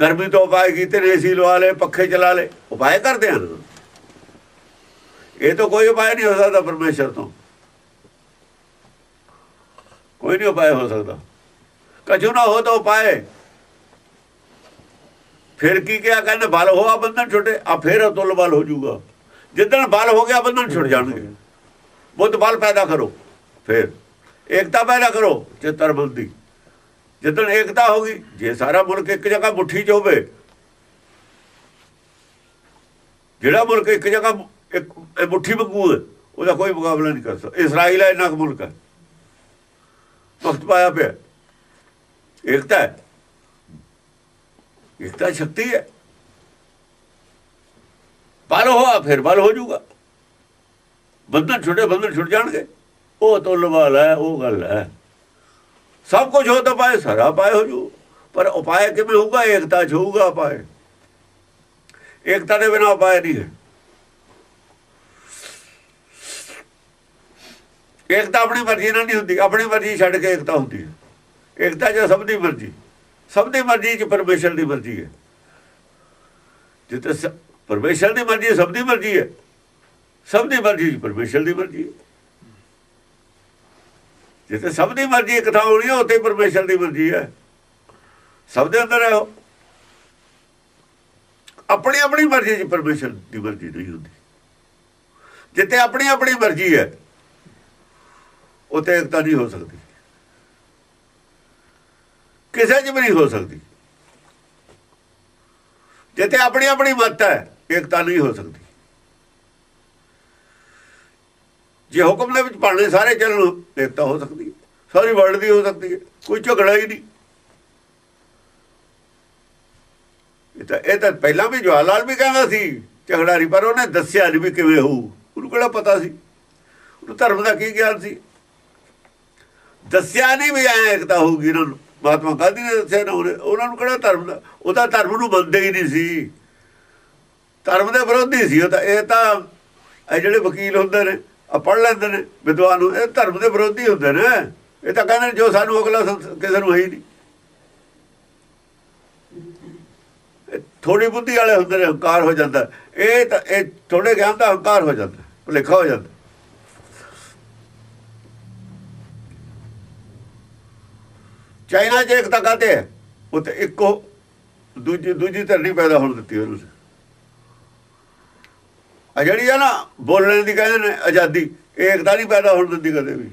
ਗਰਮੀ ਤੋਂ ਉਪਾਅ ਕੀਤੇ ਨੇ ਏਸੀ ਲਵਾ ਲੇ ਪੱਖੇ ਚਲਾ ਲੇ ਉਪਾਅ ਕਰਦੇ ਹਨ। ਇਹ ਤਾਂ ਕੋਈ ਉਪਾਅ ਨਹੀਂ ਹੋ ਸਕਦਾ ਪਰਮੇਸ਼ਰ ਤੋਂ। ਕੋਈ ਨਹੀਂ ਉਪਾਅ ਹੋ ਸਕਦਾ। ਕਛੂ ਨਾ ਹੋ ਤਾਂ ਉਪਾਅ ਫਿਰ ਕੀ ਕਿਹਾ ਕਹਿੰਦੇ, ਬਲ ਹੋਆ ਬੰਧਨ ਛੁੱਟੇ, ਆ ਫਿਰ ਅਤੁੱਲ ਬਲ ਹੋ ਜਾਊਗਾ। ਜਿੱਦਣ ਬਲ ਹੋ ਗਿਆ, ਬੰਧਨ ਛੁੱਟ ਜਾਣਗੇ। ਬੁੱਧ ਬਲ ਪੈਦਾ ਕਰੋ। ਫਿਰ ਏਕਤਾ ਪੈਦਾ ਕਰੋ ਚਿੱਤਰ ਦੀ ਜਿੱਦਣ ਏਕਤਾ ਹੋ ਗਈ, ਜੇ ਸਾਰਾ ਮੁਲਕ ਇੱਕ ਜਗ੍ਹਾ ਮੁੱਠੀ 'ਚ ਹੋਵੇ, ਜਿਹੜਾ ਮੁਲਕ ਇੱਕ ਜਗ੍ਹਾ ਇੱਕ ਮੁੱਠੀ ਵਾਂਗੂ ਉਹਦਾ ਕੋਈ ਮੁਕਾਬਲਾ ਨਹੀਂ ਕਰ ਸਕਦਾ। ਇਸਰਾਈਲ ਹੈ ਇੰਨਾ ਕੁ ਮੁਲਕ ਹੈ ਵਕਤ ਪਾਇਆ ਪਿਆ। ਏਕਤਾ ਹੈ। ਏਕਤਾ ਸ਼ਕਤੀ ਹੈ। ਬਲ ਹੋਆ, ਫਿਰ ਬਲ ਹੋ ਜਾਊਗਾ। ਬੰਧਨ ਛੁੱਟੇ ਬੰਧਨ ਛੁੱਟ ਜਾਣਗੇ। ਉਹ ਤੋਂ ਲਵਾਲ ਹੈ ਉਹ ਗੱਲ ਹੈ। ਸਭ ਕੁਝ ਹੋ ਤਾਂ ਪਾਏ, ਸਾਰਾ ਪਾਏ ਹੋ ਜੂ। ਪਰ ਉਪਾਏ ਕਿਵੇਂ ਹੋਊਗਾ? ਏਕਤਾ ਚ ਹੋਊਗਾ ਉਪਾਏ ਏਕਤਾ ਦੇ ਬਿਨਾਂ ਉਪਾਏ ਨਹੀਂ ਹੈ। ਏਕਤਾ ਆਪਣੀ ਮਰਜ਼ੀ ਨਾਲ ਨਹੀਂ ਹੁੰਦੀ। ਆਪਣੀ ਮਰਜ਼ੀ ਛੱਡ ਕੇ ਏਕਤਾ ਹੁੰਦੀ ਹੈ। ਏਕਤਾ ਜੋ ਸਭ ਦੀ ਮਰਜ਼ੀ। ਸਭ ਦੀ ਮਰਜ਼ੀ ਚ ਪਰਮੇਸ਼ਰ ਦੀ ਮਰਜ਼ੀ ਹੈ। ਜਿੱਤੇ ਸ- ਪਰਮੇਸ਼ਰ ਦੀ ਮਰਜ਼ੀ ਸਭ ਦੀ ਮਰਜ਼ੀ ਹੈ। ਸਭ ਦੀ ਮਰਜ਼ੀ ਚ ਪਰਮੇਸ਼ਰ ਦੀ ਮਰਜ਼ੀ ਹੈ। ਜਿੱਥੇ ਸਭ ਦੀ ਮਰਜ਼ੀ ਇੱਕ ਥਾਂ ਹੋਣੀ ਹੈ ਉੱਥੇ ਹੀ ਪਰਮੇਸ਼ਰ ਦੀ ਮਰਜ਼ੀ ਹੈ। ਸਭ ਦੇ ਅੰਦਰ ਹੈ ਉਹ ਆਪਣੀ ਆਪਣੀ ਮਰਜ਼ੀ ਚ ਪਰਮੇਸ਼ਰ ਦੀ ਮਰਜ਼ੀ ਨਹੀਂ ਹੁੰਦੀ। ਜਿੱਥੇ ਆਪਣੀ ਆਪਣੀ ਮਰਜ਼ੀ ਹੈ, ਉੱਥੇ ਏਕਤਾ ਨਹੀਂ ਹੋ ਸਕਦੀ। ਕਿਸੇ 'ਚ ਵੀ ਨਹੀਂ ਹੋ ਸਕਦੀ। ਜਿੱਥੇ ਆਪਣੀ ਆਪਣੀ ਮੱਤ ਹੈ, ਏਕਤਾ ਨਹੀਂ ਹੋ ਸਕਦੀ। ਜੇ ਹੁਕਮ ਦੇ ਵਿੱਚ ਪਾਣੇ ਸਾਰੇ ਚੱਲਣ ਏਕਤਾ ਹੋ ਸਕਦੀ ਹੈ। ਸਾਰੀ ਵਰਲਡ ਦੀ ਹੋ ਸਕਦੀ ਹੈ। ਕੋਈ ਝਗੜਾ ਹੀ ਨਹੀਂ। ਇਹ ਤਾਂ ਇਹ ਤਾਂ ਪਹਿਲਾਂ ਵੀ ਜਵਾਹਰ ਲਾਲ ਵੀ ਕਹਿੰਦਾ ਸੀ, ਝਗੜਾ ਨਹੀਂ, ਪਰ ਉਹਨੇ ਦੱਸਿਆ ਨਹੀਂ ਵੀ ਕਿਵੇਂ ਹੋਊ। ਉਹਨੂੰ ਕਿਹੜਾ ਪਤਾ ਸੀ? ਉਹਨੂੰ ਧਰਮ ਦਾ ਕੀ ਗਿਆਨ ਸੀ? ਦੱਸਿਆ ਨਹੀਂ ਵੀ ਐ ਏਕਤਾ ਹੋਊਗੀ ਇਹਨਾਂ ਨੂੰ। ਮਹਾਤਮਾ ਗਾਂਧੀ ਨੇ ਦੱਸਿਆ ਨਾ ਉਹਨੇ। ਉਹਨਾਂ ਨੂੰ ਕਿਹੜਾ ਧਰਮ ਦਾ ਉਹਦਾ ਧਰਮ ਨੂੰ ਮੰਨਦੇ ਹੀ ਨਹੀਂ ਸੀ। ਧਰਮ ਦੇ ਵਿਰੋਧੀ ਸੀ ਉਹ ਤਾਂ। ਇਹ ਤਾਂ ਇਹ ਜਿਹੜੇ ਵਕੀਲ ਹੁੰਦੇ ਨੇ ਆ ਪੜ ਲੈਂਦੇ ਨੇ, ਵਿਦਵਾਨ ਨੂੰ। ਇਹ ਧਰਮ ਦੇ ਵਿਰੋਧੀ ਹੁੰਦੇ ਨੇ। ਇਹ ਤਾਂ ਕਹਿੰਦੇ ਨੇ, ਜੋ ਸਾਨੂੰ ਅਗਲਾ ਕਿਸੇ ਨੂੰ ਹੈ ਨਹੀਂ। ਥੋੜੀ ਬੁੱਧੀ ਵਾਲੇ ਹੁੰਦੇ ਨੇ, ਹੰਕਾਰ ਹੋ ਜਾਂਦਾ। ਇਹ ਤਾਂ, ਇਹ ਥੋੜੇ ਗਿਆਨ ਦਾ ਹੰਕਾਰ ਹੋ ਜਾਂਦਾ, ਭੁਲੇਖਾ ਹੋ ਜਾਂਦਾ। ਚਾਈਨਾ 'ਚ ਇੱਕ ਤਾਂ ਕਹਤੇ ਹੈ? ਤੇ ਇੱਕੋ, ਦੂਜੀ ਦੂਜੀ ਧਰਨੀ ਪੈਦਾ ਹੋਣ ਦਿੱਤੀ ਉਹਨੂੰ। ਆ ਜਿਹੜੀ ਆ ਨਾ, ਬੋਲਣ ਦੀ ਕਹਿੰਦੇ ਨੇ ਆਜ਼ਾਦੀ ਇਹ ਏਕਤਾ ਨਹੀਂ ਪੈਦਾ ਹੋਣ ਦਿੰਦੀ ਕਦੇ ਵੀ।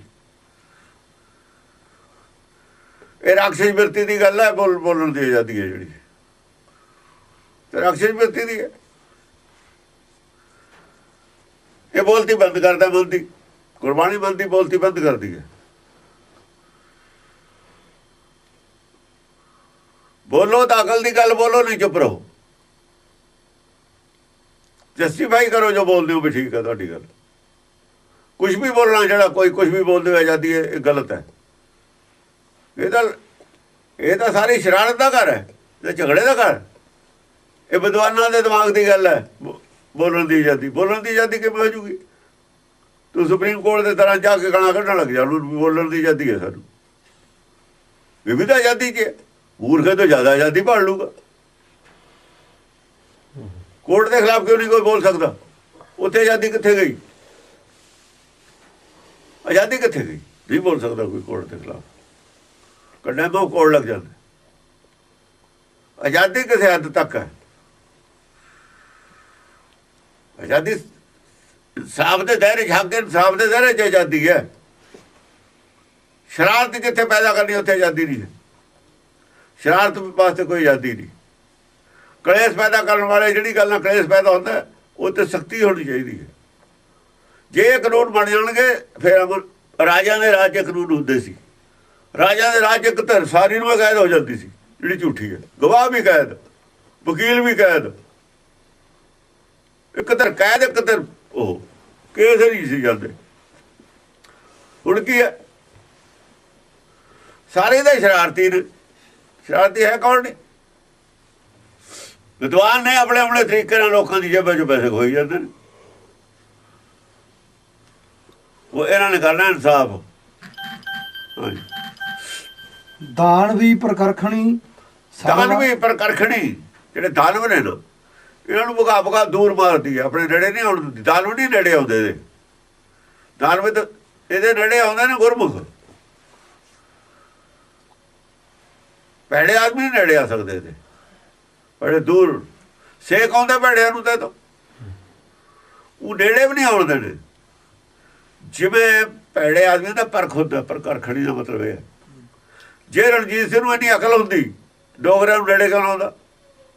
ਇਹ ਰਾਖਸ਼ ਬਿਰਤੀ ਦੀ ਗੱਲ ਹੈ ਬੋਲ, ਬੋਲਣ ਦੀ ਆਜ਼ਾਦੀ ਹੈ ਜਿਹੜੀ। ਤੇ ਰਾਖਸ਼ ਬਿਰਤੀ ਦੀ ਹੈ। ਇਹ ਬੋਲਤੀ ਬੰਦ ਕਰਦਾ ਬੋਲਤੀ ਕੁਰਬਾਨੀ ਬੰਦੀ ਬੋਲਤੀ ਬੰਦ ਕਰਦੀ ਹੈ। ਬੋਲੋ ਤਾਂ ਅਕਲ ਦੀ ਗੱਲ ਬੋਲੋ, ਨਹੀਂ ਚੁੱਪ ਰਹੋ। ਜਸਟੀਫਾਈ ਕਰੋ ਜੋ ਬੋਲਦੇ ਹੋ ਵੀ ਠੀਕ ਹੈ ਤੁਹਾਡੀ ਗੱਲ। ਕੁਝ ਵੀ ਬੋਲਣਾ ਜਿਹੜਾ ਕੋਈ ਕੁਝ ਵੀ ਬੋਲਦੇ ਹੋਏ ਆਜ਼ਾਦੀ ਹੈ ਇਹ ਗਲਤ ਹੈ। ਇਹ ਤਾਂ ਇਹ ਤਾਂ ਸਾਰੀ ਸ਼ਰਾਰਤ ਦਾ ਘਰ ਹੈ, ਇਹ ਝਗੜੇ ਦਾ ਘਰ ਇਹ ਵਿਦਵਾਨਾਂ ਦੇ ਦਿਮਾਗ ਦੀ ਗੱਲ ਹੈ, ਬੋ- ਬੋਲਣ ਦੀ ਆਜ਼ਾਦੀ। ਬੋਲਣ ਦੀ ਆਜ਼ਾਦੀ ਕਿਵੇਂ ਹੋ ਜੂਗੀ? ਤੂੰ ਸੁਪਰੀਮ ਕੋਰਟ ਦੇ ਤਰ੍ਹਾਂ ਜਾ ਕੇ ਗਾਣਾ ਕੱਢਣ ਲੱਗ ਜਾ, ਉਹਨੂੰ ਬੋਲਣ ਦੀ ਆਜ਼ਾਦੀ ਹੈ ਸਾਨੂੰ। ਇਹ ਵੀ ਤਾਂ ਆਜ਼ਾਦੀ ਚ ਹੈ। ਮੂਰਖੇ ਤੋਂ ਜ਼ਿਆਦਾ ਆਜ਼ਾਦੀ ਭਾਲ ਲੂਗਾ ਕੋਰਟ ਦੇ ਖਿਲਾਫ ਕਿਉਂ ਨਹੀਂ ਕੋਈ ਬੋਲ ਸਕਦਾ? ਉੱਥੇ ਆਜ਼ਾਦੀ ਕਿੱਥੇ ਗਈ? ਆਜ਼ਾਦੀ ਕਿੱਥੇ ਗਈ? ਨਹੀਂ ਬੋਲ ਸਕਦਾ ਕੋਈ ਕੋਰਟ ਦੇ ਖਿਲਾਫ। ਕੰਡੇ ਮੋ ਕੋਰਟ ਲੱਗ ਜਾਂਦਾ। ਆਜ਼ਾਦੀ ਕਿਸੇ ਹੱਦ ਤੱਕ ਹੈ? ਆਜ਼ਾਦੀ ਸਾਫ਼ ਦੇ ਦਾਇਰੇ ਛੱਕ ਸਾਫ਼ ਦੇ ਦਾਇਰੇ 'ਚ ਆਜ਼ਾਦੀ ਹੈ। ਸ਼ਰਾਰਤ ਜਿੱਥੇ ਪੈਦਾ ਕਰਨੀ ਉੱਥੇ ਆਜ਼ਾਦੀ ਨਹੀਂ ਹੈ। ਸ਼ਰਾਰਤ ਵਾਸਤੇ ਕੋਈ ਆਜ਼ਾਦੀ ਨਹੀਂ। ਕਲੇਸ਼ ਪੈਦਾ ਕਰਨ ਵਾਲੇ ਜਿਹੜੀ ਗੱਲ ਨਾਲ ਕਲੇਸ਼ ਪੈਦਾ ਹੁੰਦਾ, ਉਹ ਤੇ ਸਖਤੀ ਹੋਣੀ ਚਾਹੀਦੀ ਹੈ। ਜੇ ਇਹ ਕਾਨੂੰਨ ਬਣ ਜਾਣਗੇ, ਫਿਰ ਅਮਰ ਰਾਜਾ ਦੇ ਰਾਜ 'ਚ ਕਾਨੂੰਨ ਹੁੰਦੇ ਸੀ। ਰਾਜਾ ਦੇ ਰਾਜ 'ਚ ਇੱਕ ਧਰ ਸਾਰੀ ਨੂੰ ਕੈਦ ਹੋ ਜਾਂਦੀ ਸੀ, ਜਿਹੜੀ ਝੂਠੀ ਹੈ। ਗਵਾਹ ਵੀ ਕੈਦ, ਵਕੀਲ ਵੀ ਕੈਦ। ਇੱਕ ਧਰ ਕੈਦ ਇੱਕ ਧਰ ਉਹ ਕੇਸ ਨਹੀਂ ਸੀ ਜਾਂਦੇ। ਹੁਣ ਕੀ ਹੈ? ਸਾਰੇ ਦੇ ਸ਼ਰਾਰਤੀ ਨੇ। ਸ਼ਰਾਰਤੀ ਹੈ ਕੌਣ ਨੇ? ਵਿਦਵਾਨ ਨੇ ਆਪਣੇ ਆਪਣੇ ਤਰੀਕੇ ਨਾਲ ਲੋਕਾਂ ਦੀ ਜੇਬਾਂ 'ਚ ਪੈਸੇ ਖੋਈ ਜਾਂਦੇ ਨੇ। ਉਹ ਇਹਨਾਂ ਨੇ ਕਰਨਾ ਇਨਸਾਫ। ਦਾਨ ਵੀ ਪ੍ਰਕਰਖਣੀ ਦਾਨਵੀ ਪਰ ਕਰਖਣੀ ਜਿਹੜੇ ਦਾਨਵ ਨੇ ਨਾ ਇਹਨਾਂ ਨੂੰ ਭਗਾ ਭਗਾ ਦੂਰ ਮਾਰਦੀ ਹੈ ਆਪਣੇ ਨੇੜੇ ਨਹੀਂ ਆਉਣ ਦਿੰਦੀ। ਦਾਨਵ ਨਹੀਂ ਨੇੜੇ ਆਉਂਦੇ ਦੇ ਦਾਨਵ ਤਾਂ ਇਹਦੇ ਨੇੜੇ ਆਉਂਦੇ ਨੇ ਗੁਰਮੁਖ। ਭੈੜੇ ਆਦਮੀ ਨਹੀਂ ਨੇੜੇ ਆ ਸਕਦੇ ਤੇ ਬੜੇ ਦੂਰ। ਸੇਕ ਆਉਂਦੇ ਭੈੜਿਆਂ ਨੂੰ ਤੇ ਤੋਂ। ਉਹ ਨੇੜੇ ਵੀ ਨਹੀਂ ਆਉਣ ਦੇਣੇ ਜਿਵੇਂ ਭੈੜੇ ਆਦਮੀ ਦਾ ਪਰਖ ਹੁੰਦਾ, ਪਰ ਕਰਖਣੀ ਦਾ ਮਤਲਬ ਇਹ ਹੈ। ਜੇ ਰਣਜੀਤ ਸਿੰਘ ਨੂੰ ਇੰਨੀ ਅਕਲ ਹੁੰਦੀ, ਡੋਗਰਿਆਂ ਨੂੰ ਨੇੜੇ ਕਿਉਂ ਨਾ ਆਉਂਦਾ?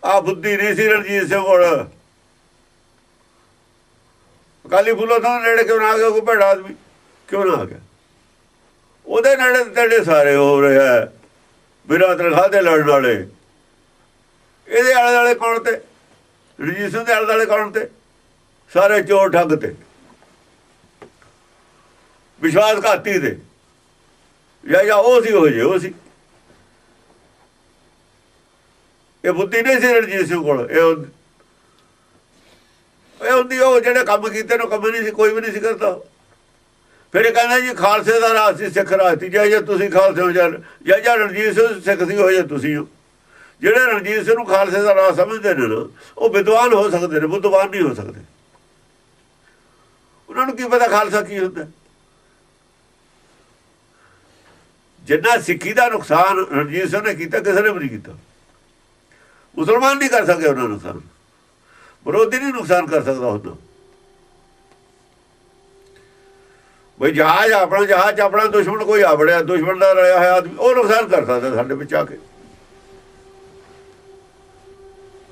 ਆ ਬੁੱਧੀ ਨਹੀਂ ਸੀ ਰਣਜੀਤ ਸਿੰਘ ਕੋਲ। ਅਕਾਲੀ ਫੁੱਲੋ ਤੋਂ ਨੇੜੇ ਕਿਉਂ ਨਾ ਆ ਗਿਆ, ਕੋਈ ਭੈੜਾ ਆਦਮੀ? ਕਿਉਂ ਨਾ ਆ ਗਿਆ? ਉਹਦੇ ਨੇੜੇ ਤੇੜੇ ਸਾਰੇ ਹੋ ਰਿਹਾ ਬਿਨਾਂ ਤਨਖਾਹ ਦੇ ਲੜਨ ਵਾਲੇ। ਇਹਦੇ ਆਲੇ ਦੁਆਲੇ ਕੌਣ ਤੇ? ਰਣਜੀਤ ਸਿੰਘ ਦੇ ਆਲੇ ਦੁਆਲੇ ਕੌਣ ਤੇ? ਸਾਰੇ ਚੋਰ ਠੱਗ ਤੇ। ਵਿਸ਼ਵਾਸਘਾਤੀ ਤੇ। ਜਾਂ ਜਾਂ ਉਹ ਸੀ ਹੋ ਜੇ ਉਹ ਸੀ। ਇਹ ਬੁੱਧੀ ਨਹੀਂ ਸੀ ਰਣਜੀਤ ਸਿੰਘ ਕੋਲ। ਇਹ ਇਹ ਹੁੰਦੀ, ਉਹ ਜਿਹੜੇ ਕੰਮ ਕੀਤੇ ਨੂੰ ਕੰਮ ਨਹੀਂ ਸੀ, ਕੋਈ ਵੀ ਨਹੀਂ ਸੀ ਕਰਦਾ। ਫਿਰ ਇਹ ਕਹਿੰਦਾ ਜੀ, ਖਾਲਸੇ ਦਾ ਰਾਜ ਸੀ, ਸਿੱਖ ਰਾਜ ਸੀ। ਜੇ ਤੁਸੀਂ ਖਾਲਸੇ ਹੋ ਜਾਂ ਜਾਂ ਜਾਂ ਰਣਜੀਤ ਸਿੰਘ ਸਿੱਖ ਸੀ ਹੋ ਜਾਂ ਤੁਸੀਂ ਹੋ। ਜਿਹੜੇ ਰਣਜੀਤ ਸਿੰਘ ਨੂੰ ਖਾਲਸੇ ਦਾ ਰਾਜ ਸਮਝਦੇ ਨੇ ਨਾ, ਉਹ ਵਿਦਵਾਨ ਹੋ ਸਕਦੇ ਨੇ, ਬੁੱਧਵਾਨ ਨਹੀਂ ਹੋ ਸਕਦੇ। ਉਹਨਾਂ ਨੂੰ ਕੀ ਪਤਾ ਖਾਲਸਾ ਕੀ ਹੁੰਦਾ? ਜਿੰਨਾ ਸਿੱਖੀ ਦਾ ਨੁਕਸਾਨ ਰਣਜੀਤ ਸਿੰਘ ਨੇ ਕੀਤਾ, ਕਿਸੇ ਨੇ ਵੀ ਨਹੀਂ ਕੀਤਾ। ਮੁਸਲਮਾਨ ਨਹੀਂ ਕਰ ਸਕੇ ਉਹਨਾਂ ਨੂੰ ਨੁਕਸਾਨ। ਵਿਰੋਧੀ ਨਹੀਂ ਨੁਕਸਾਨ ਕਰ ਸਕਦਾ ਹੁੰਦਾ। ਬਈ ਜਹਾਜ਼ ਆਪਣਾ, ਜਹਾਜ਼ 'ਚ ਆਪਣਾ ਦੁਸ਼ਮਣ ਕੋਈ ਆ ਵੜਿਆ, ਦੁਸ਼ਮਣ ਦਾ ਰਲਿਆ ਹੋਇਆ ਆਦਮੀ, ਉਹ ਨੁਕਸਾਨ ਕਰ ਸਕਦਾ ਸਾਡੇ ਵਿੱਚ ਆ ਕੇ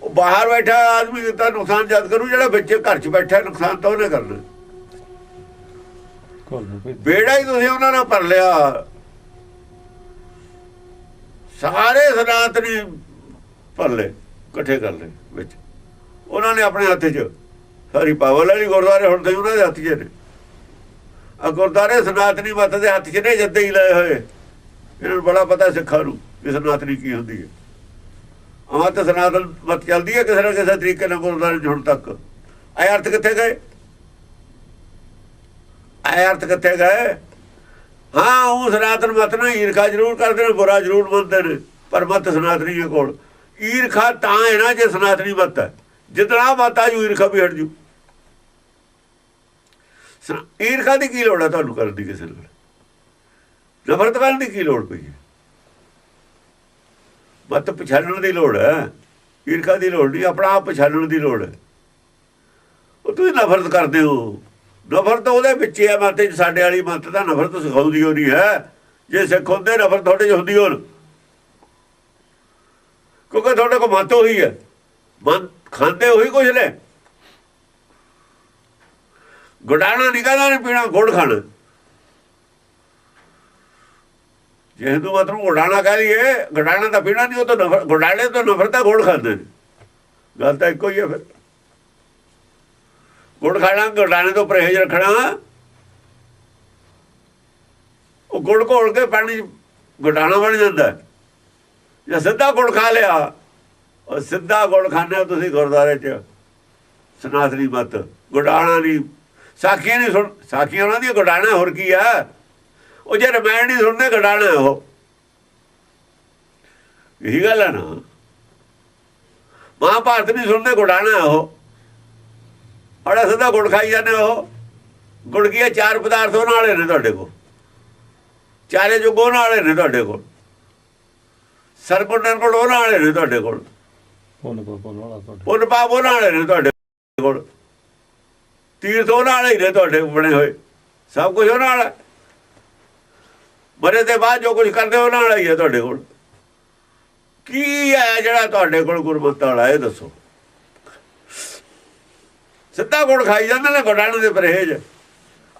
ਉਹ ਬਾਹਰ ਬੈਠਾ ਆਦਮੀ ਤਾਂ ਨੁਕਸਾਨ ਜਦ ਕਰੂ ਜਿਹੜਾ ਵਿੱਚ ਘਰ 'ਚ ਬੈਠਾ ਨੁਕਸਾਨ ਤਾਂ ਉਹਨੇ ਕਰਨਾ। ਬੇੜਾ ਹੀ ਤੁਸੀਂ ਉਹਨਾਂ ਨਾਲ ਭਰ ਲਿਆ। ਸਾਰੇ ਸਨਾਤਨੀ ਭਰ ਲਏ ਇਕੱਠੇ ਕਰ ਲਏ ਵਿੱਚ। ਉਹਨਾਂ ਨੇ ਆਪਣੇ ਹੱਥ 'ਚ ਸਾਰੀ ਪਾਵਰ ਵਾਲੀ ਗੁਰਦੁਆਰੇ ਹੁਣ ਤੇ ਉਹਨਾਂ ਦੇ ਹੱਥ 'ਚ ਨੇ। ਆ ਗੁਰਦੁਆਰੇ ਸਨਾਤਨੀ ਮਤ ਦੇ ਹੱਥ 'ਚ ਨੇ ਜੱਦੇ ਹੀ ਲਏ ਹੋਏ। ਇਹਨਾਂ ਨੂੰ ਬੜਾ ਪਤਾ ਸਿੱਖਾਂ ਨੂੰ ਕਿ ਸਨਾਤਨੀ ਕੀ ਹੁੰਦੀ ਹੈ। ਆਹ ਸਨਾਤਨ ਮਤ ਚੱਲਦੀ ਹੈ ਕਿਸੇ ਨਾ ਕਿਸੇ ਤਰੀਕੇ ਨਾਲ ਗੁਰਦੁਆਰੇ 'ਚ ਹੁਣ ਤੱਕ। ਆਏ ਅਰਥ ਕਿੱਥੇ ਗਏ? ਆਏ ਅਰਥ ਕਿੱਥੇ ਗਏ? ਹਾਂ, ਉਹ ਸਨਾਤਨ ਮਤ ਨਾ ਈਰਖਾ ਜ਼ਰੂਰ ਕਰਦੇ ਨੇ, ਬੁਰਾ ਜ਼ਰੂਰ ਮੰਨਦੇ ਨੇ, ਪਰ ਮਤ ਸਨਾਤਨੀ ਹੈ ਕੋਲ। ਈਰਖਾ ਤਾਂ ਹੈ ਨਾ ਜੇ ਸਨਾਤਨੀ ਮਤ ਹੈ। ਜਿਤਨਾ ਮਤ ਆ ਜੂ ਈਰਖਾ ਵੀ ਹਟ ਜੂ। ਈਰਖਾ ਦੀ ਕੀ ਲੋੜ ਹੈ ਤੁਹਾਨੂੰ ਕਰਨ ਦੀ ਕਿਸੇ ਨਾਲ? ਨਫ਼ਰਤ ਕਰਨ ਦੀ ਕੀ ਲੋੜ ਪਈ ਹੈ? ਮਤ ਪਛਾਣਨ ਦੀ ਲੋੜ ਹੈ। ਈਰਖਾ ਦੀ ਲੋੜ ਨਹੀਂ, ਆਪਣਾ ਆਪ ਪਛਾਣਨ ਦੀ ਲੋੜ ਹੈ। ਉਹ ਤੁਸੀਂ ਨਫ਼ਰਤ ਕਰਦੇ ਹੋ। ਨਫ਼ਰਤ ਉਹਦੇ ਵਿੱਚ ਹੈ ਮਤ 'ਚ ਸਾਡੇ ਵਾਲੀ ਮਤ ਦਾ ਨਫ਼ਰਤ ਸਿਖਾਉਂਦੀ ਹੋ ਨਹੀਂ ਹੈ। ਜੇ ਸਿੱਖ ਹੁੰਦੇ, ਨਫ਼ਰਤ ਤੁਹਾਡੇ 'ਚ ਹੁੰਦੀ ਹੋਣ। ਕਿਉਂਕਿ ਤੁਹਾਡੇ ਕੋਲ ਮਤ ਉਹੀ ਹੈ। ਮਨ ਖਾਂਦੇ ਉਹੀ ਕੁਝ ਨੇ। ਗੁਡਾਣਾ ਨਹੀਂ ਕਹਿੰਦਾ ਪੀਣਾ, ਗੁੜ ਖਾਣਾ। ਜੇ ਹਿੰਦੂ ਮਤ ਨੂੰ ਗੁਡਾਣਾ ਕਹਿ ਲਈਏ ਗੁਡਾਣਾ ਤਾਂ ਪੀਣਾ ਨਹੀਂ, ਉਹ ਤਾਂ ਨਫ਼ਰ- ਗੁਡਾਣੇ ਤੋਂ ਨਫ਼ਰਤਾ ਗੁੜ ਖਾਂਦੇ ਨੇ। ਗੱਲ ਤਾਂ ਇੱਕੋ ਹੀ ਹੈ ਫਿਰ। ਗੁੜ ਖਾਣਾ ਗੁਡਾਣੇ ਤੋਂ ਪਰਹੇਜ਼ ਰੱਖਣਾ। ਉਹ ਗੁੜ ਘੋਲ ਕੇ ਪਾਣੀ 'ਚ ਗੁਡਾਣਾ ਬਣ ਜਾਂਦਾ ਹੈ। ਜੇ ਸਿੱਧਾ ਗੁੜ ਖਾ ਲਿਆ। ਉਹ ਸਿੱਧਾ ਗੁੜ ਖਾਣੇ ਤੁਸੀਂ ਗੁਰਦਾਰੇ 'ਚ। ਸਨਾਤਨੀ ਮਤ। ਗੁਡਾਣਾ ਨਹੀਂ। ਸਾਖੀਆਂ ਨਹੀਂ ਸੁਣ, ਸਾਖੀਆਂ ਉਹਨਾਂ ਦੀਆਂ ਗੁਡਾਣਾ ਹੋਰ ਕੀ ਆ? ਉਹ ਜੇ ਰਮਾਇਣ ਨਹੀਂ ਸੁਣਦੇ ਗੁਡਾਣਾ ਉਹ। ਇਹੀ ਗੱਲ ਹੈ ਨਾ। ਮਹਾਭਾਰਤ ਨਹੀਂ ਸੁਣਦੇ ਗੁਡਾਣਾ ਉਹ। ਅੜਾ ਸਿੱਧਾ ਗੁੜ ਖਾਈ ਜਾਂਦੇ ਉਹ। ਗੁੜ ਕੀ ਚਾਰ ਪਦਾਰਥ ਉਹਨਾਂ ਵਾਲੇ ਨੇ ਤੁਹਾਡੇ ਕੋਲ। ਚਾਰੇ ਜੋ ਉਹਨਾਂ ਵਾਲੇ ਨੇ ਤੁਹਾਡੇ ਕੋਲ। ਸਰਗੁਣ ਕੋਲ ਉਹਨਾਂ ਵਾਲੇ ਨੇ ਤੁਹਾਡੇ ਕੋਲ। ਪੁੰਨ ਪਾਪ ਉਹਨਾਂ ਵਾਲੇ ਨੇ ਤੁਹਾਡੇ ਕੋਲ। ਤੀਰਥ ਉਹਨਾਂ ਵਾਲੇ ਹੀ ਨੇ ਤੁਹਾਡੇ ਬਣੇ ਹੋਏ। ਸਭ ਕੁਝ ਉਹਨਾਂ ਵਾਲਾ। ਮਰੇ ਦੇ ਬਾਅਦ ਜੋ ਕੁਝ ਕਰਦੇ ਉਹਨਾਂ ਵਾਲਾ ਹੀ ਹੈ ਤੁਹਾਡੇ ਕੋਲ। ਕੀ ਹੈ ਜਿਹੜਾ ਤੁਹਾਡੇ ਕੋਲ ਗੁਰਮਤਿ ਵਾਲਾ, ਇਹ ਦੱਸੋ। ਸਿੱਧਾ ਗੁੜ ਖਾਈ ਜਾਂਦੇ ਨੇ ਗੁਡਾਣ ਦੇ ਪਰਹੇਜ।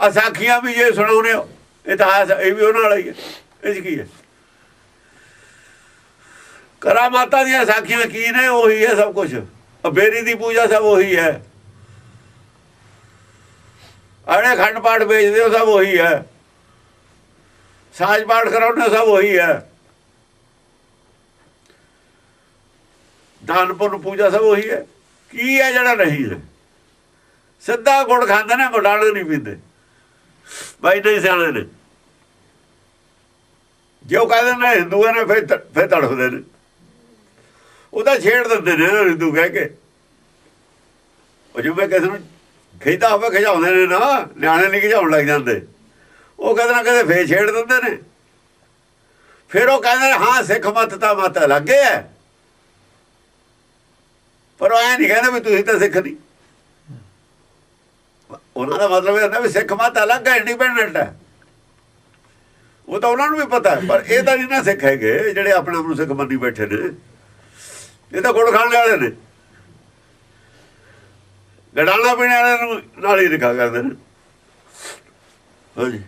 ਆ ਸਾਖੀਆਂ ਵੀ ਜੇ ਸੁਣਾਉਨੇ ਹੋ। ਇਤਿਹਾਸ ਇਹ ਵੀ ਉਹਨਾਂ ਵਾਲਾ ਹੀ ਹੈ। ਇਹ 'ਚ ਕੀ ਹੈ? ਕਰਾਮਾਤਾਂ ਦੀਆਂ ਸਾਖੀਆਂ ਕੀ ਨੇ? ਉਹੀ ਹੈ ਸਭ ਕੁਝ ਅਬੇਰੀ ਦੀ ਪੂਜਾ ਸਭ ਉਹੀ ਹੈ। ਆੜੇ ਖੰਡ ਪਾਠ ਵੇਚਦੇ ਹੋ ਸਭ ਉਹੀ ਹੈ। ਸਾਜ ਪਾਠ ਕਰਾਉਣਾ ਸਭ ਉਹੀ ਹੈ। ਦਾਨ ਪੁੰਨ ਪੂਜਾ ਸਭ ਉਹੀ ਹੈ। ਕੀ ਹੈ ਜਿਹੜਾ ਨਹੀਂ ਹੈ? ਸਿੱਧਾ ਗੁੜ ਖਾਂਦੇ ਨੇ ਗੁਡਾਣਾ ਨਹੀਂ ਪੀਂਦੇ। ਬਾਈ ਨਹੀਂ ਸਿਆਣੇ ਨੇ। ਜੇ ਉਹ ਕਹਿੰਦੇ ਨੇ ਹਿੰਦੂਆਂ ਨੇ, ਫਿਰ ਫਿਰ ਤੜਫਦੇ ਨੇ। ਉਹਦਾ ਛੇੜ ਦਿੰਦੇ ਨੇ ਹਿੰਦੂ ਕਹਿ ਕੇ। ਉਹ ਜਿਵੇਂ ਕਿਸੇ ਨੂੰ ਖਿੱਚਦਾ ਹੋਵੇ ਖਿਜਾਉਂਦੇ ਨੇ ਨਾ, ਨਿਆਣੇ ਨਹੀਂ ਖਿਜਾਉਣ ਲੱਗ ਜਾਂਦੇ। ਉਹ ਕਦੇ ਨਾ ਕਦੇ ਫੇਰ ਛੇੜ ਦਿੰਦੇ ਨੇ। ਫਿਰ ਉਹ ਕਹਿੰਦੇ ਨੇ, ਹਾਂ ਸਿੱਖ ਮਤ ਤਾਂ ਮਤ ਲੱਗੇ ਐ ਪਰ ਉਹ ਐ ਨਹੀਂ ਕਹਿੰਦੇ ਵੀ ਤੁਸੀਂ ਤਾਂ ਸਿੱਖ ਨਹੀਂ। ਉਹਨਾਂ ਦਾ ਮਤਲਬ ਇਹ ਹੁੰਦਾ ਵੀ ਸਿੱਖ ਮਤ ਅਲੱਗ ਹੈ ਇੰਡੀਪੈਂਡੈਂਟ ਹੈ। ਉਹ ਤਾਂ ਉਹਨਾਂ ਨੂੰ ਵੀ ਪਤਾ ਪਰ ਇਹ ਤਾਂ ਨਹੀਂ ਨਾ ਸਿੱਖ ਹੈਗੇ ਜਿਹੜੇ ਆਪਣੇ ਆਪ ਨੂੰ ਸਿੱਖ ਮੰਨੀ ਬੈਠੇ ਨੇ। ਇਹ ਤਾਂ ਗੁੜ ਖਾਣ ਵਾਲੇ ਨੇ। ਗੜਾਣਾ ਪੀਣ ਵਾਲਿਆਂ ਨੂੰ ਨਾਲ ਹੀ ਰਿਖਾ ਕਰਦੇ ਨੇ। ਹਾਂਜੀ।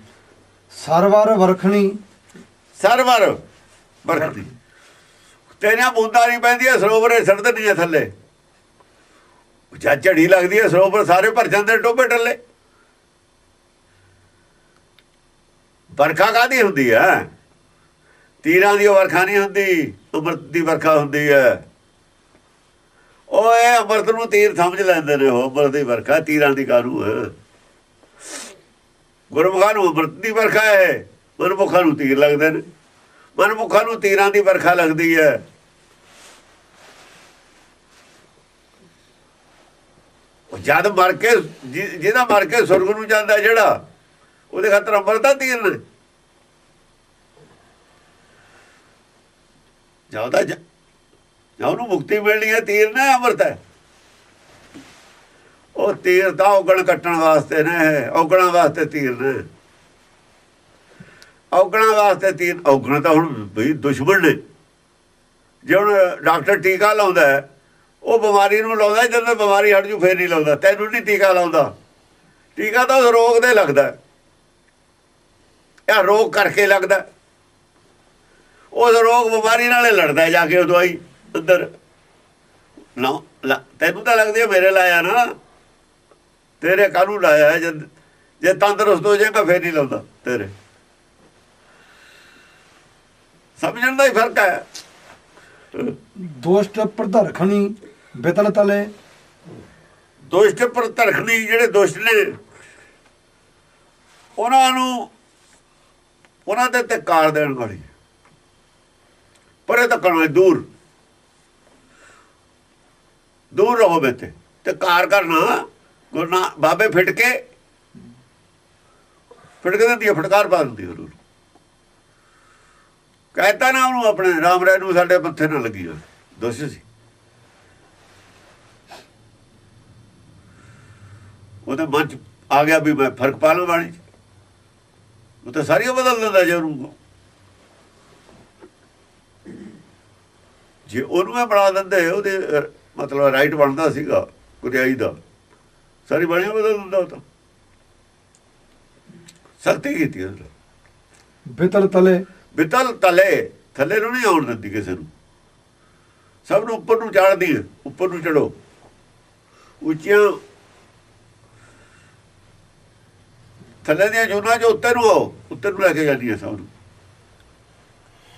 ਸਰਵਰ ਵਰਖਣੀ। ਸਰਵਰ ਬਰਕਤੀ ਤੇਨਾਂ ਬੂੰਦਾਂ ਨਹੀਂ ਪੈਂਦੀਆਂ, ਸਰੋਵਰੇ ਸੜਦ ਨਹੀਂ ਥੱਲੇ। ਜਾਂ ਝੜੀ ਲੱਗਦੀ ਹੈ, ਸਰੋਵਰ ਸਾਰੇ ਭਰ ਜਾਂਦੇ ਨੇ ਟੋਬੇ ਟੱਲੇ। ਵਰਖਾ ਕਾਦੀ ਹੁੰਦੀ ਹੈ? ਤੀਰਾਂ ਦੀ ਵਰਖਾ ਨਹੀਂ ਹੁੰਦੀ, ਅੰਮ੍ਰਿਤ ਦੀ ਵਰਖਾ ਹੁੰਦੀ ਹੈ। ਉਹ ਇਹ ਅੰਮ੍ਰਿਤ ਨੂੰ ਤੀਰ ਸਮਝ ਲੈਂਦੇ ਨੇ, ਉਹ ਅੰਮ੍ਰਿਤ ਦੀ ਵਰਖਾ ਤੀਰਾਂ ਦੀ ਕਾਰੂ ਹੈ? ਗੁਰਮੁਖਾਂ ਨੂੰ ਅੰਮ੍ਰਿਤ ਦੀ ਵਰਖਾ ਹੈ। ਮਨਮੁਖਾਂ ਨੂੰ ਤੀਰ ਲੱਗਦੇ ਨੇ। ਮਨਮੁਖਾਂ ਨੂੰ ਤੀਰਾਂ ਦੀ ਵਰਖਾ ਲੱਗਦੀ ਹੈ। ਉਹ ਜਦ ਮਰ ਕੇ ਜਿ- ਜਿਹਦਾ ਮਰ ਕੇ ਸੁਰਗ ਨੂੰ ਜਾਂਦਾ ਜਿਹੜਾ, ਉਹਦੇ ਖਾਤਰ ਅੰਮ੍ਰਿਤ ਦਾ ਤੀਰ ਨੇ। ਜਾਂ ਉਹਦਾ ਜਾਂ ਉਹਨੂੰ ਮੁਕਤੀ ਮਿਲਣੀ ਹੈ, ਤੀਰ ਨਾ ਅੰਮ੍ਰਿਤ ਹੈ? ਉਹ ਤੀਰ ਤਾਂ ਔਗਣ ਕੱਟਣ ਵਾਸਤੇ ਨੇ, ਔਗਣਾਂ ਵਾਸਤੇ ਤੀਰ ਨੇ। ਔਗਣਾਂ ਵਾਸਤੇ ਤੀਰ, ਔਗਣ ਤਾਂ ਹੁਣ ਬਈ ਦੁਸ਼ਮਣ ਨੇ। ਜੇ ਹੁਣ ਡਾਕਟਰ ਟੀਕਾ ਲਾਉਂਦਾ ਉਹ ਬਿਮਾਰੀ ਨੂੰ ਲਾਉਂਦਾ, ਜਦੋਂ ਬਿਮਾਰੀ ਹਟ ਜੂ, ਫੇਰ ਨਹੀਂ ਲਾਉਂਦਾ। ਤੈਨੂੰ ਨਹੀਂ ਟੀਕਾ ਲਾਉਂਦਾ। ਟੀਕਾ ਤਾਂ ਉਸ ਰੋਗ ਦੇ ਲੱਗਦਾ ਹੈ। ਇਹ ਰੋਗ ਕਰਕੇ ਲੱਗਦਾ ਉਸ ਰੋਗ ਬਿਮਾਰੀ ਨਾਲੇ ਲੜਦਾ ਜਾ ਕੇ ਉਹ ਦਵਾਈ ਅੰਦਰ। ਨਾ, ਲਾ- ਤੈਨੂੰ ਤਾਂ ਲੱਗਦੀ ਮੇਰੇ ਲਾਇਆ ਨਾ। ਤੇਰੇ ਕਾਹਨੂੰ ਲਾਇਆ? ਜਦ ਜੇ ਤੰਦਰੁਸਤ ਹੋ ਜਾਏਗਾ ਫੇਰ ਨਹੀਂ ਲਾਉਂਦਾ ਤੇਰੇ। ਸਮਝਣ ਦਾ ਹੀ ਫ਼ਰਕ ਹੈ। ਦੋਸ਼ਟ ਪ੍ਰਧਰਖਣੀ ਬਿਤਲ ਤਲੇ। ਦੁਸ਼ਟ ਪਰ ਧਰਖਣੀ ਜਿਹੜੇ ਦੁਸ਼ਟ ਨੇ ਉਹਨਾਂ ਨੂੰ ਉਹਨਾਂ ਦੇ ਤੇ ਕਾਰ ਦੇਣ ਵਾਲੀ। ਪਰੇ ਤੱਕਣ ਦੂਰ। ਦੂਰ ਰਹੋ ਬੇਤੇ ਤੇ ਕਾਰ ਕਰਨਾ। ਗੁਰਨਾ ਬਾਬੇ ਫਿਟ ਕੇ ਦਿੰਦੀ ਹੈ, ਫਟਕਾਰ ਪਾ ਦਿੰਦੀ ਉਹਨੂੰ ਕਹਿਤਾ ਨਾ ਉਹਨੂੰ ਆਪਣੇ ਰਾਮ ਰਾਏ ਨੂੰ ਸਾਡੇ ਮੱਥੇ ਨਾ ਲੱਗੀ ਹੋਈ। ਦੋਸ਼ ਸੀ। ਉਹਦੇ ਮਨ ਚ ਆ ਗਿਆ ਵੀ ਮੈਂ ਫ਼ਰਕ ਪਾ ਲਾਂ ਬਾਣੀ ਚ। ਉਹ ਤਾਂ ਸਾਰੀਆਂ ਬਦਲ ਦਿੰਦਾ ਜੇ ਉਹਨੂੰ। ਜੇ ਉਹਨੂੰ ਮੈਂ ਬਣਾ ਦਿੰਦੇ ਉਹਦੇ ਮਤਲਬ ਰਾਈਟ ਬਣਦਾ ਸੀਗਾ ਕੁਰਿਆਈ ਦਾ। ਸਾਰੀ ਬਾਣੀ ਬਦਲ ਦਿੰਦਾ ਉਹ ਤਾਂ। ਸਖਤੀ ਕੀਤੀ ਉਹਨੇ ਬਿਤਲ ਤਲੇ। ਬਿਤਲ ਤਲੇ ਥੱਲੇ ਨੂੰ ਨਹੀਂ ਆਉਣ ਦਿੰਦੀ ਕਿਸੇ ਨੂੰ। ਸਭ ਨੂੰ ਉੱਪਰ ਨੂੰ ਚਾੜਦੀ ਹੈ ਉੱਪਰ ਨੂੰ ਚੜੋ ਉੱਚੀਆਂ ਥੱਲੇ ਦੀਆਂ ਜੂਨਾਂ ਜੋ ਉੱਤੇ ਨੂੰ ਆਓ ਉੱਤੇ ਨੂੰ ਲੈ ਕੇ ਜਾਂਦੀ ਹੈ ਸਭ ਨੂੰ।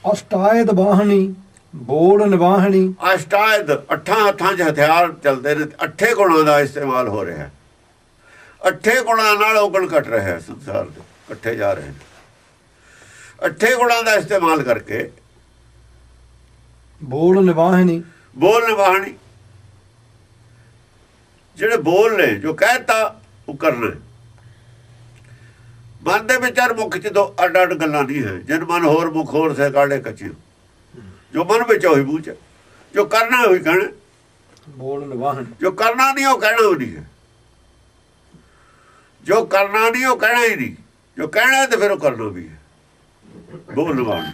ਅਸ਼ਟਾਇਤ ਬਾਹਣੀ ਬੋੜ ਨਿਵਾਹਣੀ। ਅਸ਼ਟਾਇਦ ਅੱਠਾਂ ਹੱਥਾਂ 'ਚ ਹਥਿਆਰ ਚੱਲਦੇ ਨੇ ਅੱਠੇ ਗੁਣਾਂ ਦਾ ਇਸਤੇਮਾਲ ਹੋ ਰਿਹਾ। ਹੈ ਅੱਠੇ ਗੁਣਾਂ ਨਾਲ ਔਗਣ ਘਟ ਰਿਹਾ ਹੈ ਸੰਸਾਰ ਦੇ ਇਕੱਠੇ ਜਾ ਰਹੇ ਨੇ। ਅੱਠੇ ਗੁਣਾਂ ਦਾ ਇਸਤੇਮਾਲ ਕਰਕੇ ਬੋੜ ਨਿਵਾਹਣੀ ਬੋਲ ਨਿਭਾਣੀ ਜਿਹੜੇ ਬੋਲ ਨੇ ਜੋ ਕਹਿਤਾ ਉਹ ਕਰਨਾ ਮਨ ਦੇ ਵਿਚਾਰ ਮੁੱਖ ਚ ਦੋ ਅੱਡ ਅੱਡ ਗੱਲਾਂ ਨਹੀਂ ਹੈ। ਜਨ ਮਨ ਹੋਰ ਮੁਖ ਹੋਰ ਸੇ ਕਾੜੇ ਕੱਚੇ ਜੋ ਮਨ ਵਿੱਚ ਹੋਈ ਬੂਝ ਜੋ ਕਰਨਾ ਹੋਈ ਕਹਿਣਾ ਬੋੜ ਨਿਵਾਹਣੀ ਜੋ ਕਰਨਾ ਨਹੀਂ ਉਹ ਕਹਿਣਾ ਨਹੀਂ ਹੈ। ਜੋ ਕਰਨਾ ਨਹੀਂ, ਉਹ ਕਹਿਣਾ ਹੀ ਨਹੀਂ। ਜੋ ਕਹਿਣਾ ਹੈ ਤੇ ਫਿਰ ਉਹ ਕਰਨਾ ਵੀ ਹੈ। ਬੋਲ ਨਿਭਾਣੀ